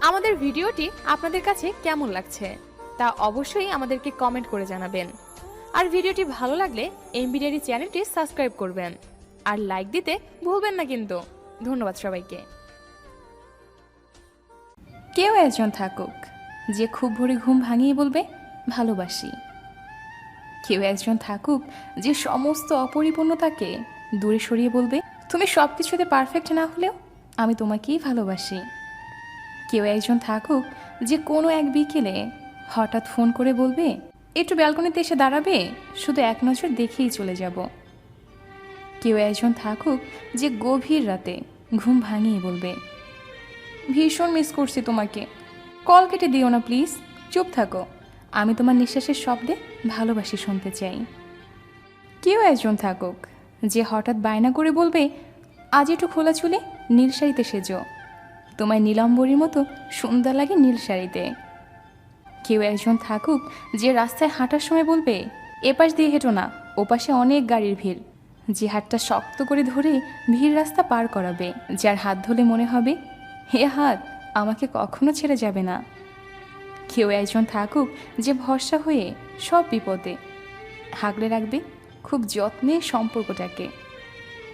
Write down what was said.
আমাদের ভিডিওটি আপনাদের কাছে কেমন লাগছে তা অবশ্যই আমাদেরকে কমেন্ট করে জানাবেন। আর ভিডিওটি ভালো লাগলে এমবিডিআরি চ্যানেলটি সাবস্ক্রাইব করবেন। আর লাইক দিতে ভুলবেন না কিন্তু। ধন্যবাদ সবাইকে। কেউ একজন থাকুক, যে খুব ভোরে ঘুম ভাঙিয়ে বলবে, ভালোবাসি। কেউ একজন থাকুক, যে সমস্ত অপরিপূর্ণতাকে দূরে সরিয়ে বলবে, তুমি সব কিছুতে পারফেক্ট না হলেও আমি তোমাকেই ভালোবাসি। কেউ একজন থাকুক যে কোনো এক বিকেলে হঠাৎ ফোন করে বলবে, একটু ব্যালকনিতে এসে দাঁড়াবে? শুধু এক নজর দেখেই চলে যাব। কেউ একজন থাকুক যে গভীর রাতে ঘুম ভাঙিয়ে বলবে, ভীষণ মিস করছি তোমাকে। কল কেটে দিও না প্লিজ চুপ থাকো। আমি তোমার নিঃশ্বাসের শব্দে ভালোবাসি শুনতে চাই। কেউ একজন থাকুক যে হঠাৎ বায়না করে বলবে, আজ একটু খোলা চুলে শাড়িতে সেজো। তোমায় নীলাম্বরীর মতো সুন্দর লাগে নীল শাড়িতে। কেউ একজন থাকুক যে রাস্তায় হাঁটার সময় বলবে এপাশ দিয়ে হেঁটো না ওপাশে অনেক গাড়ির ভিড়। যে হাতটা শক্ত করে ধরে ভিড় রাস্তা পার করাবে, যার হাত ধরে মনে হবে, হে হাত, আমাকে কখনো ছেড়ে যাবে না। কেউ একজন থাকুক যে ভরসা হয়ে সব বিপদে হাগলে রাখবে খুব যত্নে সম্পর্কটাকে।